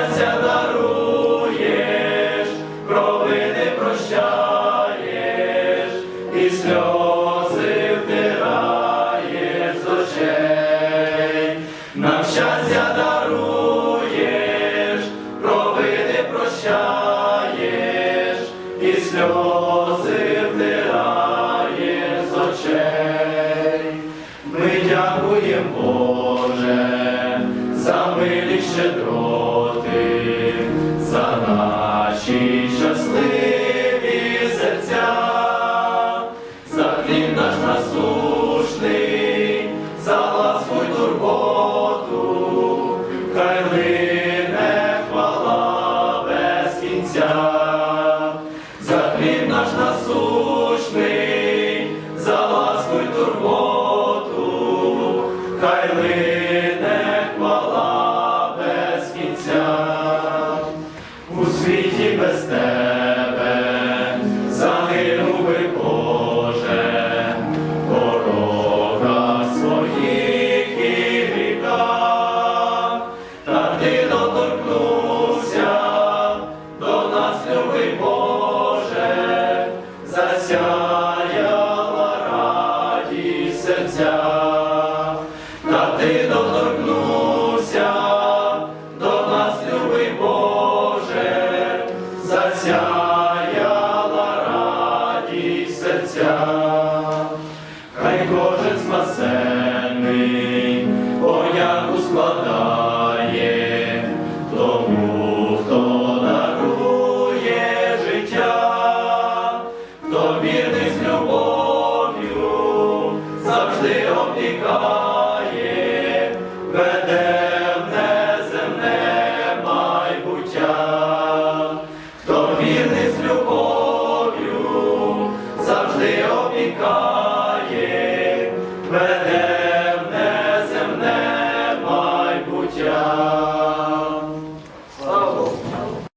щастя даруєш, провини прощаєш, і сльози втираєш з нам щастя даруєш, провини прощаєш, і сльози втираєш з ми дякуємо Боже. Щедро хліб наш насушний, за ласку й турботу, хай лине хвала без кінця. У світі без тебе загинув би Боже, в дорогах своїх і гріхах, та ти доторкнувся до нас, любий Боже, Отця. God.